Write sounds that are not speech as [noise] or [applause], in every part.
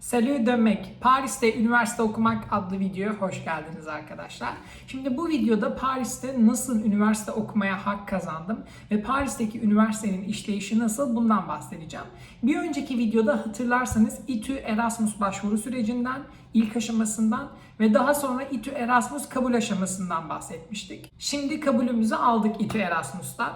Salut dönmek. Paris'te üniversite okumak adlı videoya hoş geldiniz arkadaşlar. Şimdi bu videoda Paris'te nasıl üniversite okumaya hak kazandım ve Paris'teki üniversitenin işleyişi nasıl bundan bahsedeceğim. Bir önceki videoda hatırlarsanız İTÜ Erasmus başvuru sürecinden, ilk aşamasından ve daha sonra İTÜ Erasmus kabul aşamasından bahsetmiştik. Şimdi kabulümüzü aldık İTÜ Erasmus'tan.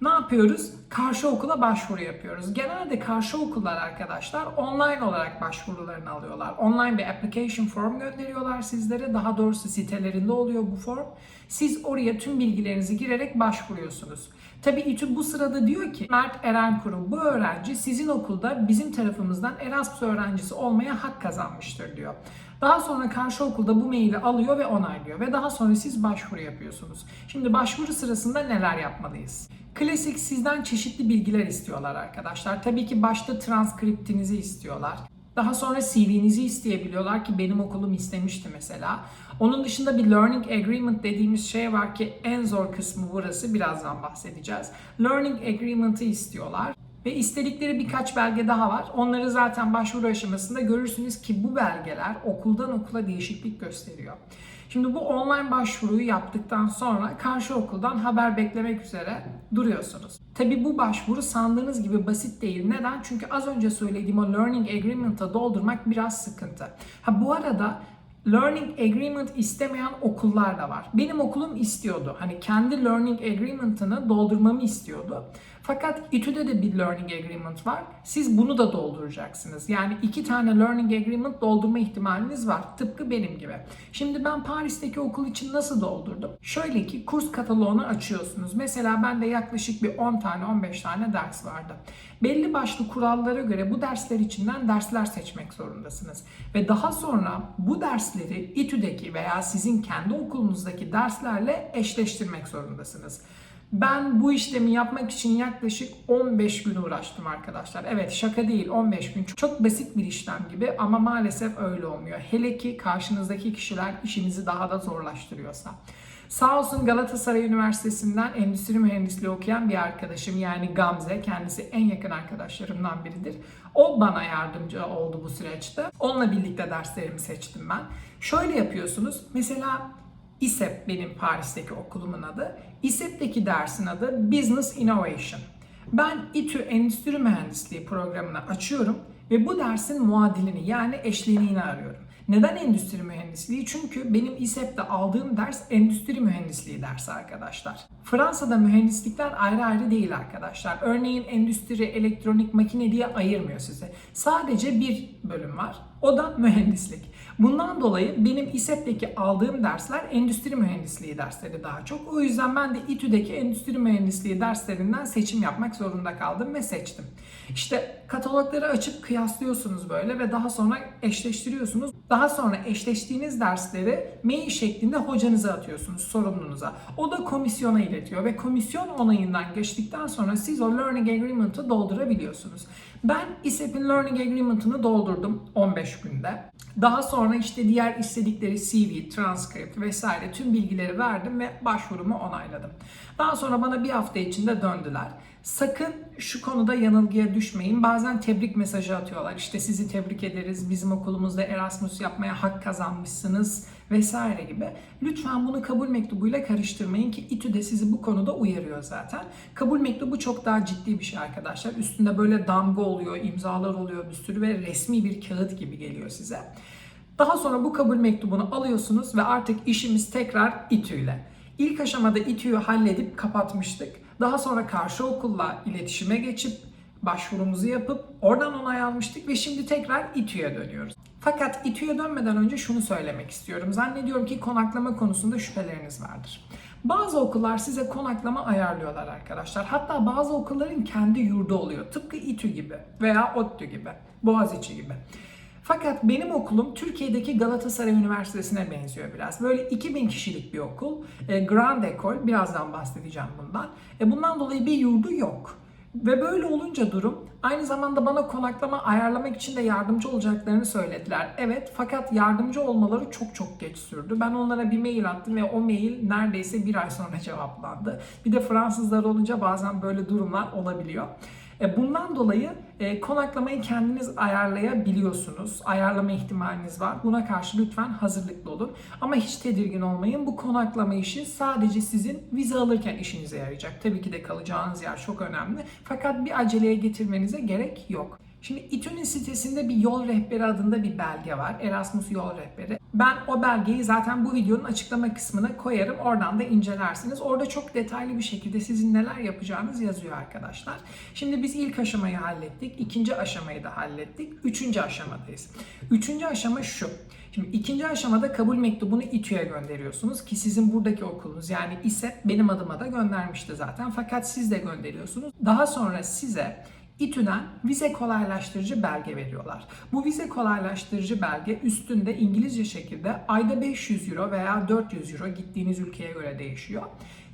Ne yapıyoruz? Karşı okula başvuru yapıyoruz. Genelde karşı okullar arkadaşlar online olarak başvurularını alıyorlar. Online bir application form gönderiyorlar sizlere. Daha doğrusu sitelerinde oluyor bu form. Siz oraya tüm bilgilerinizi girerek başvuruyorsunuz. Tabi İTÜ bu sırada diyor ki Mert Eren Kurum bu öğrenci sizin okulda bizim tarafımızdan Erasmus öğrencisi olmaya hak kazanmıştır diyor. Daha sonra karşı okulda bu maili alıyor ve onaylıyor ve daha sonra siz başvuru yapıyorsunuz. Şimdi başvuru sırasında neler yapmalıyız? Klasik sizden çeşitli bilgiler istiyorlar arkadaşlar. Tabii ki başta transkriptinizi istiyorlar. Daha sonra CV'nizi isteyebiliyorlar ki benim okulum istemişti mesela. Onun dışında bir Learning Agreement dediğimiz şey var ki en zor kısmı burası. Birazdan bahsedeceğiz. Learning Agreement'ı istiyorlar. Ve istedikleri birkaç belge daha var. Onları zaten başvuru aşamasında görürsünüz ki bu belgeler okuldan okula değişiklik gösteriyor. Şimdi bu online başvuruyu yaptıktan sonra karşı okuldan haber beklemek üzere duruyorsunuz. Tabi bu başvuru sandığınız gibi basit değil. Neden? Çünkü az önce söylediğim o Learning Agreement'a doldurmak biraz sıkıntı. Ha bu arada Learning Agreement istemeyen okullar da var. Benim okulum istiyordu. Hani kendi Learning Agreement'ını doldurmamı istiyordu. Fakat İTÜ'de de bir Learning Agreement var. Siz bunu da dolduracaksınız. Yani iki tane Learning Agreement doldurma ihtimaliniz var. Tıpkı benim gibi. Şimdi ben Paris'teki okul için nasıl doldurdum? Şöyle ki kurs kataloğunu açıyorsunuz. Mesela bende yaklaşık bir 10 tane 15 tane ders vardı. Belli başlı kurallara göre bu dersler içinden dersler seçmek zorundasınız. Ve daha sonra bu dersleri İTÜ'deki veya sizin kendi okulunuzdaki derslerle eşleştirmek zorundasınız. Ben bu işlemi yapmak için yaklaşık 15 gün uğraştım arkadaşlar. Evet şaka değil 15 gün. Çok basit bir işlem gibi ama maalesef öyle olmuyor. Hele ki karşınızdaki kişiler işinizi daha da zorlaştırıyorsa. Sağ olsun Galatasaray Üniversitesi'nden endüstri mühendisliği okuyan bir arkadaşım yani Gamze. Kendisi en yakın arkadaşlarımdan biridir. O bana yardımcı oldu bu süreçte. Onunla birlikte derslerimi seçtim ben. Şöyle yapıyorsunuz. Mesela İSEP benim Paris'teki okulumun adı. İSEP'teki dersin adı Business Innovation. Ben İTÜ Endüstri Mühendisliği programını açıyorum ve bu dersin muadilini yani eşleniğini arıyorum. Neden endüstri mühendisliği? Çünkü benim İSEP'te aldığım ders endüstri mühendisliği dersi arkadaşlar. Fransa'da mühendislikler ayrı ayrı değil arkadaşlar. Örneğin endüstri, elektronik, makine diye ayırmıyor size. Sadece bir bölüm var. O da mühendislik. Bundan dolayı benim İSEP'teki aldığım dersler endüstri mühendisliği dersleri daha çok. O yüzden ben de İTÜ'deki endüstri mühendisliği derslerinden seçim yapmak zorunda kaldım ve seçtim. İşte katalogları açıp kıyaslıyorsunuz böyle ve daha sonra eşleştiriyorsunuz. Daha sonra eşleştiğiniz dersleri mail şeklinde hocanıza atıyorsunuz, sorumlunuza. O da komisyona iletiyor ve komisyon onayından geçtikten sonra siz o Learning Agreement'ı doldurabiliyorsunuz. Ben İSEP'in Learning Agreement'ını doldurdum 15 günde. Daha sonra işte diğer istedikleri CV, transcript vesaire tüm bilgileri verdim ve başvurumu onayladım. Daha sonra bana bir hafta içinde döndüler. Sakın şu konuda yanılgıya düşmeyin. Bazen tebrik mesajı atıyorlar. İşte sizi tebrik ederiz. Bizim okulumuzda Erasmus yapmaya hak kazanmışsınız vesaire gibi. Lütfen bunu kabul mektubuyla karıştırmayın ki İTÜ de sizi bu konuda uyarıyor zaten. Kabul mektubu çok daha ciddi bir şey arkadaşlar. Üstünde böyle damga oluyor, imzalar oluyor bir sürü ve resmi bir kağıt gibi geliyor size. Daha sonra bu kabul mektubunu alıyorsunuz ve artık işimiz tekrar İTÜ ile. İlk aşamada İTÜ'yü halledip kapatmıştık. Daha sonra karşı okulla iletişime geçip başvurumuzu yapıp oradan onay almıştık ve şimdi tekrar İTÜ'ye dönüyoruz. Fakat İTÜ'ye dönmeden önce şunu söylemek istiyorum. Zannediyorum ki konaklama konusunda şüpheleriniz vardır. Bazı okullar size konaklama ayarlıyorlar arkadaşlar. Hatta bazı okulların kendi yurdu oluyor. Tıpkı İTÜ gibi veya ODTÜ gibi, Boğaziçi gibi. Fakat benim okulum Türkiye'deki Galatasaray Üniversitesi'ne benziyor biraz. Böyle 2000 kişilik bir okul. E, Grand Ecole. Birazdan bahsedeceğim bundan. E, bundan dolayı bir yurdu yok. Ve böyle olunca durum aynı zamanda bana konaklama ayarlamak için de yardımcı olacaklarını söylediler. Evet fakat yardımcı olmaları çok çok geç sürdü. Ben onlara bir mail attım ve o mail neredeyse bir ay sonra cevaplandı. Bir de Fransızlar olunca bazen böyle durumlar olabiliyor. E, bundan dolayı E, konaklamayı kendiniz ayarlayabiliyorsunuz. Ayarlama ihtimaliniz var. Buna karşı lütfen hazırlıklı olun. Ama hiç tedirgin olmayın. Bu konaklama işi sadece sizin vize alırken işinize yarayacak. Tabii ki de kalacağınız yer çok önemli. Fakat bir aceleye getirmenize gerek yok. Şimdi İTÜ'nün sitesinde bir yol rehberi adında bir belge var. Erasmus yol rehberi. Ben o belgeyi zaten bu videonun açıklama kısmına koyarım. Oradan da incelersiniz. Orada çok detaylı bir şekilde sizin neler yapacağınız yazıyor arkadaşlar. Şimdi biz ilk aşamayı hallettik. ikinci aşamayı da hallettik. Üçüncü aşamadayız. Üçüncü aşama şu. Şimdi ikinci aşamada kabul mektubunu İTÜ'ye gönderiyorsunuz ki sizin buradaki okulunuz yani İSEP benim adıma da göndermişti zaten. Fakat siz de gönderiyorsunuz. Daha sonra size İTÜ'den vize kolaylaştırıcı belge veriyorlar. Bu vize kolaylaştırıcı belge üstünde İngilizce şekilde ayda 500 euro veya 400 euro gittiğiniz ülkeye göre değişiyor.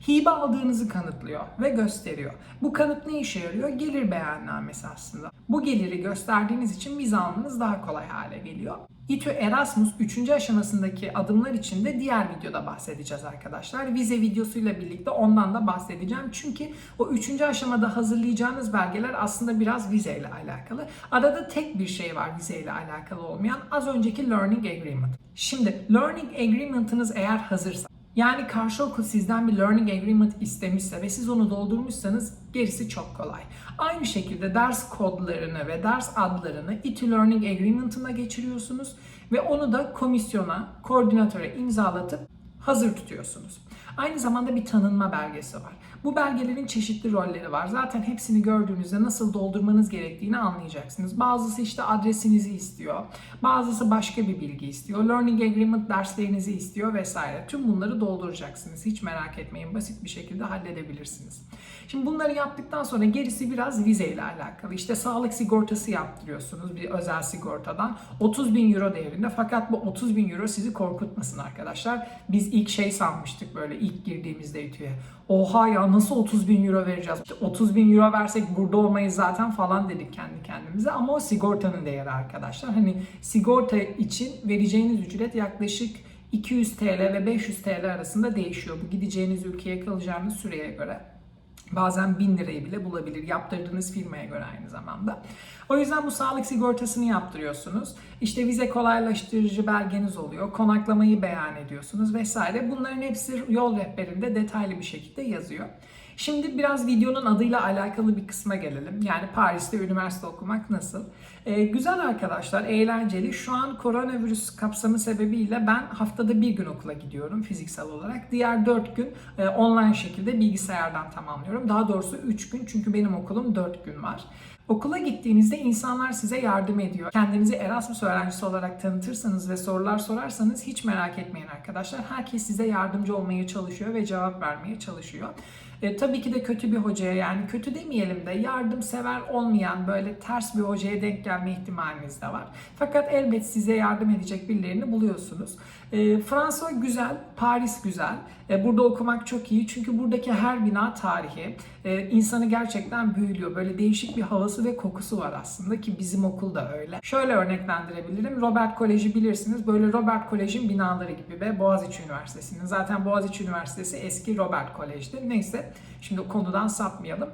Hibe aldığınızı kanıtlıyor ve gösteriyor. Bu kanıt ne işe yarıyor? Gelir beyannamesi aslında. Bu geliri gösterdiğiniz için vize almanız daha kolay hale geliyor. İTÜ Erasmus 3. aşamasındaki adımlar için de diğer videoda bahsedeceğiz arkadaşlar. Vize videosuyla birlikte ondan da bahsedeceğim. Çünkü o 3. aşamada hazırlayacağınız belgeler aslında biraz vizeyle alakalı. Arada tek bir şey var vizeyle alakalı olmayan. Az önceki Learning Agreement. Şimdi Learning Agreement'ınız eğer hazırsa yani karşı okul sizden bir learning agreement istemişse ve siz onu doldurmuşsanız gerisi çok kolay. Aynı şekilde ders kodlarını ve ders adlarını İTÜ Learning Agreement'ına geçiriyorsunuz ve onu da komisyona, koordinatöre imzalatıp hazır tutuyorsunuz. Aynı zamanda bir tanınma belgesi var. Bu belgelerin çeşitli rolleri var. Zaten hepsini gördüğünüzde nasıl doldurmanız gerektiğini anlayacaksınız. Bazısı işte adresinizi istiyor. Bazısı başka bir bilgi istiyor. Learning Agreement derslerinizi istiyor vesaire. Tüm bunları dolduracaksınız. Hiç merak etmeyin. Basit bir şekilde halledebilirsiniz. Şimdi bunları yaptıktan sonra gerisi biraz vizeyle alakalı. İşte sağlık sigortası yaptırıyorsunuz bir özel sigortadan. 30 bin euro değerinde fakat bu 30 bin euro sizi korkutmasın arkadaşlar. Biz ilk şey sanmıştık böyle ilk girdiğimizde İTÜ'ye. Oha ya nasıl 30 bin euro vereceğiz? İşte 30 bin euro versek burada olmayız zaten falan dedik kendi kendimize. Ama o sigortanın değeri arkadaşlar. Hani sigorta için vereceğiniz ücret yaklaşık 200 TL ve 500 TL arasında değişiyor. Bu gideceğiniz ülkeye kalacağınız süreye göre. Bazen 1000 lirayı bile bulabilir yaptırdığınız firmaya göre aynı zamanda. O yüzden bu sağlık sigortasını yaptırıyorsunuz. İşte vize kolaylaştırıcı belgeniz oluyor. Konaklamayı beyan ediyorsunuz vesaire. Bunların hepsi yol rehberinde detaylı bir şekilde yazıyor. Şimdi biraz videonun adıyla alakalı bir kısma gelelim. Yani Paris'te üniversite okumak nasıl? Ee, güzel arkadaşlar, eğlenceli. Şu an koronavirüs kapsamı sebebiyle ben haftada bir gün okula gidiyorum fiziksel olarak. Diğer dört gün e, online şekilde bilgisayardan tamamlıyorum. Daha doğrusu üç gün çünkü benim okulum dört gün var. Okula gittiğinizde insanlar size yardım ediyor. Kendinizi Erasmus öğrencisi olarak tanıtırsanız ve sorular sorarsanız hiç merak etmeyin arkadaşlar. Herkes size yardımcı olmaya çalışıyor ve cevap vermeye çalışıyor. E, tabii ki de kötü bir hocaya yani kötü demeyelim de yardımsever olmayan böyle ters bir hocaya denk gelme ihtimaliniz de var. Fakat elbet size yardım edecek birilerini buluyorsunuz. E, Fransa güzel, Paris güzel. E, burada okumak çok iyi çünkü buradaki her bina tarihi. E, insanı gerçekten büyülüyor. Böyle değişik bir havası ve kokusu var aslında ki bizim okul da öyle. Şöyle örneklendirebilirim. Robert Koleji bilirsiniz. Böyle Robert Kolej'in binaları gibi ve Boğaziçi Üniversitesi'nin. Zaten Boğaziçi Üniversitesi eski Robert Kolej'di. Neyse şimdi konudan sapmayalım.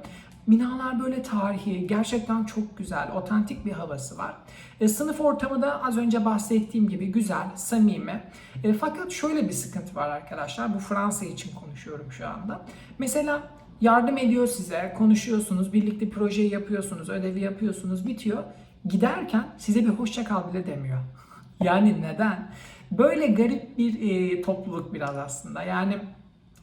Binalar böyle tarihi, gerçekten çok güzel, otantik bir havası var. E, sınıf ortamı da az önce bahsettiğim gibi güzel, samimi. E, fakat şöyle bir sıkıntı var arkadaşlar. Bu Fransa için konuşuyorum şu anda. Mesela yardım ediyor size, konuşuyorsunuz, birlikte projeyi yapıyorsunuz, ödevi yapıyorsunuz, bitiyor. Giderken size bir hoşça kal bile demiyor. [laughs] yani neden? Böyle garip bir e, topluluk biraz aslında. Yani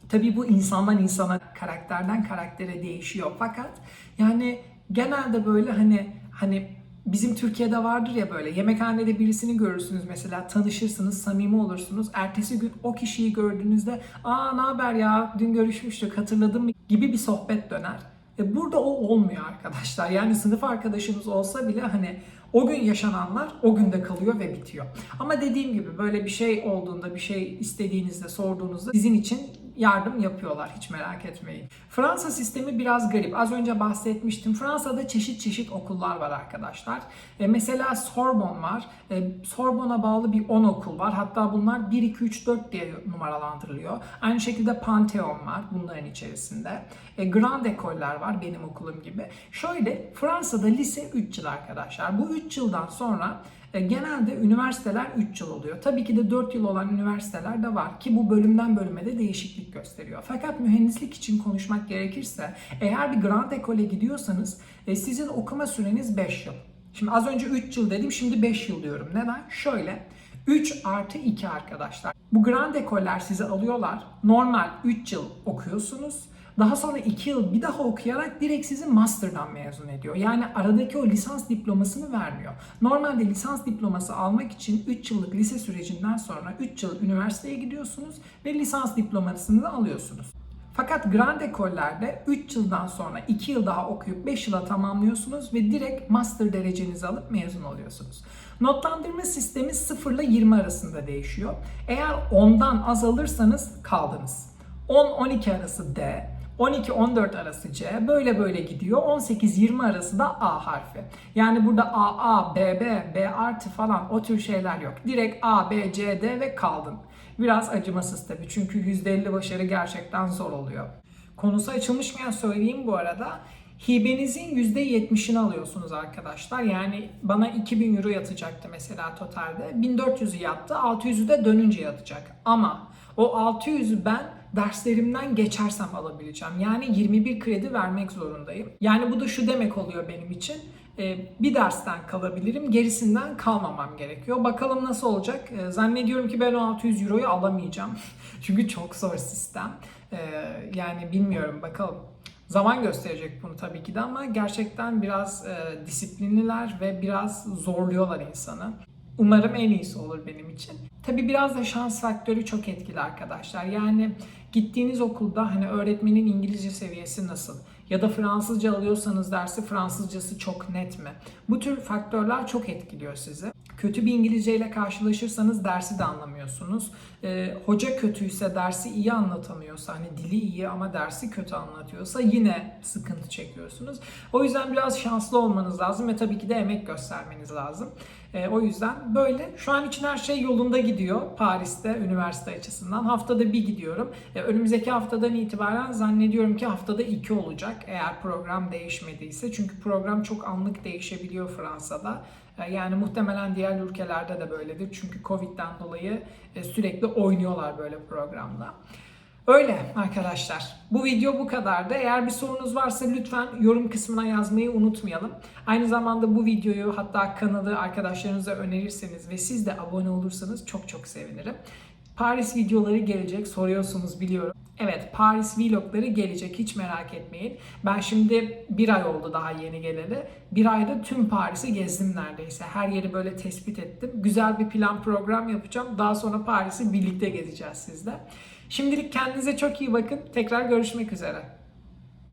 Tabii bu insandan insana, karakterden karaktere değişiyor. Fakat yani genelde böyle hani hani bizim Türkiye'de vardır ya böyle yemekhanede birisini görürsünüz mesela tanışırsınız, samimi olursunuz. Ertesi gün o kişiyi gördüğünüzde aa ne haber ya dün görüşmüştük hatırladın mı gibi bir sohbet döner. E burada o olmuyor arkadaşlar. Yani sınıf arkadaşımız olsa bile hani o gün yaşananlar o günde kalıyor ve bitiyor. Ama dediğim gibi böyle bir şey olduğunda, bir şey istediğinizde, sorduğunuzda sizin için yardım yapıyorlar hiç merak etmeyin. Fransa sistemi biraz garip. Az önce bahsetmiştim. Fransa'da çeşit çeşit okullar var arkadaşlar. E, mesela Sorbonne var. E, Sorbonne'a bağlı bir 10 okul var. Hatta bunlar 1, 2, 3, 4 diye numaralandırılıyor. Aynı şekilde Pantheon var bunların içerisinde. E, Grand Ecoller var benim okulum gibi. Şöyle Fransa'da lise 3 yıl arkadaşlar. Bu 3 yıldan sonra genelde üniversiteler 3 yıl oluyor. Tabii ki de 4 yıl olan üniversiteler de var ki bu bölümden bölüme de değişiklik gösteriyor. Fakat mühendislik için konuşmak gerekirse eğer bir Grand Ecole'e gidiyorsanız e, sizin okuma süreniz 5 yıl. Şimdi az önce 3 yıl dedim şimdi 5 yıl diyorum. Neden? Şöyle 3 artı 2 arkadaşlar. Bu Grand Ecole'ler sizi alıyorlar. Normal 3 yıl okuyorsunuz. Daha sonra 2 yıl bir daha okuyarak direkt sizi master'dan mezun ediyor. Yani aradaki o lisans diplomasını vermiyor. Normalde lisans diploması almak için 3 yıllık lise sürecinden sonra 3 yıl üniversiteye gidiyorsunuz ve lisans diplomasını alıyorsunuz. Fakat Grand Ecole'lerde 3 yıldan sonra 2 yıl daha okuyup 5 yıla tamamlıyorsunuz ve direkt master derecenizi alıp mezun oluyorsunuz. Notlandırma sistemi 0 ile 20 arasında değişiyor. Eğer 10'dan az alırsanız kaldınız. 10-12 arası D, 12-14 arası C, böyle böyle gidiyor. 18-20 arası da A harfi. Yani burada AA, BB, B artı falan o tür şeyler yok. Direkt A, B, C, D ve kaldın. Biraz acımasız tabii çünkü %50 başarı gerçekten zor oluyor. Konusu açılmışken söyleyeyim bu arada. Hibenizin %70'ini alıyorsunuz arkadaşlar. Yani bana 2000 euro yatacaktı mesela totalde. 1400'ü yattı, 600'ü de dönünce yatacak. Ama o 600'ü ben derslerimden geçersem alabileceğim. Yani 21 kredi vermek zorundayım. Yani bu da şu demek oluyor benim için. Ee, bir dersten kalabilirim, gerisinden kalmamam gerekiyor. Bakalım nasıl olacak? Ee, Zannediyorum ki ben o 600 euroyu alamayacağım. [laughs] Çünkü çok zor sistem. Ee, Yani bilmiyorum bakalım. Zaman gösterecek bunu tabii ki de ama gerçekten biraz e, disiplinliler ve biraz zorluyorlar insanı. Umarım en iyisi olur benim için. Tabii biraz da şans faktörü çok etkili arkadaşlar. Yani gittiğiniz okulda hani öğretmenin İngilizce seviyesi nasıl? Ya da Fransızca alıyorsanız dersi Fransızcası çok net mi? Bu tür faktörler çok etkiliyor sizi. Kötü bir İngilizce ile karşılaşırsanız dersi de anlamıyorsunuz. Ee, hoca kötüyse dersi iyi anlatamıyorsa hani dili iyi ama dersi kötü anlatıyorsa yine sıkıntı çekiyorsunuz. O yüzden biraz şanslı olmanız lazım ve tabii ki de emek göstermeniz lazım. Ee, o yüzden böyle. Şu an için her şey yolunda gidiyor Paris'te üniversite açısından. Haftada bir gidiyorum. Ee, önümüzdeki haftadan itibaren zannediyorum ki haftada iki olacak eğer program değişmediyse. Çünkü program çok anlık değişebiliyor Fransa'da. Ee, Yani muhtemelen diğer ülkelerde de böyledir. Çünkü Covid'den dolayı e, sürekli oynuyorlar böyle programda. Öyle arkadaşlar. Bu video bu kadardı. Eğer bir sorunuz varsa lütfen yorum kısmına yazmayı unutmayalım. Aynı zamanda bu videoyu hatta kanalı arkadaşlarınıza önerirseniz ve siz de abone olursanız çok çok sevinirim. Paris videoları gelecek soruyorsunuz biliyorum. Evet Paris vlogları gelecek hiç merak etmeyin. Ben şimdi bir ay oldu daha yeni geleli. Bir ayda tüm Paris'i gezdim neredeyse. Her yeri böyle tespit ettim. Güzel bir plan program yapacağım. Daha sonra Paris'i birlikte gezeceğiz sizle. Şimdilik kendinize çok iyi bakın. Tekrar görüşmek üzere.